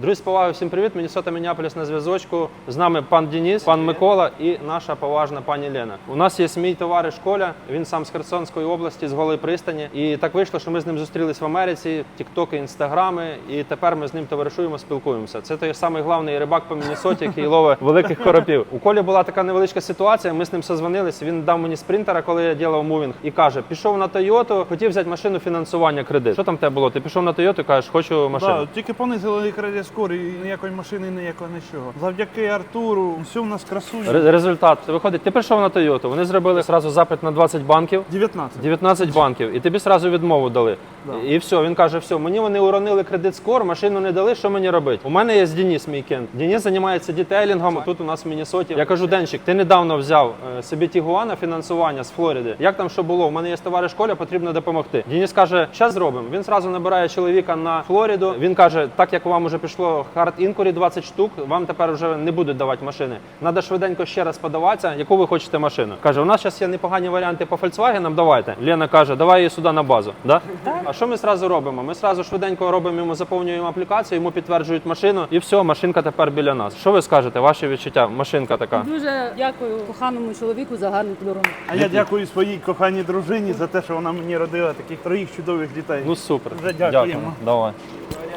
Друзі, з повагою, всім привіт. Міннесота Мінneаполіс на зв'язочку. З нами пан Деніс, пан Микола і наша поважна пані Лена. У нас є мій товариш Коля. Він сам з Херсонської області, з Голої пристані. І так вийшло, що ми з ним зустрілись в Америці, тіктоки, інстаграми, і тепер ми з ним товаришуємо, спілкуємося. Це той самий главний рибак по Міннесоті, який ловить великих коропів. У Колі була така невеличка ситуація. Ми з ним созвонились. Він дав мені спринтера, коли я ділав мувінг, і каже: пішов на Тойоту, хотів взяти машину фінансування кредит. Що там тебе було? Ти пішов на Тойоту, кажеш, хочу машину. Да, тільки понизили кредит скор і ніякої машини, ніякого нічого. Завдяки Артуру, все в нас красує. Результат виходить, ти прийшов на Тойоту. Вони зробили зразу запит на 20 банків, 19. 19 банків, і тобі зразу відмову дали. Да. І все, він каже: все, мені вони уронили кредит скор, машину не дали. Що мені робити? У мене є Денис, мій кент. Денис займається дітейлінгом. Тут у нас в Міннесоті. Я кажу, Денчик, ти недавно взяв е, собі Тігуана фінансування з Флориди. Як там що було? У мене є товариш Коля, потрібно допомогти. Денис каже, що зробимо. Він зразу набирає чоловіка на Флориду. Він каже, так як вам уже пішло хард інкурі 20 штук, вам тепер вже не будуть давати машини. Надо швиденько ще раз подаватися, яку ви хочете машину. Каже, у нас зараз є непогані варіанти по Volkswagen, давайте. Лена каже, давай її сюди на базу. Да? А що ми зразу робимо? Ми зразу швиденько робимо йому, заповнюємо аплікацію, йому підтверджують машину, і все, машинка тепер біля нас. Що ви скажете? Ваші відчуття? Машинка така. Дуже дякую коханому чоловіку за гарний подарунок. А я дякую своїй коханій дружині за те, що вона мені родила таких троїх чудових дітей. Ну супер. Вже дякуємо. Давай.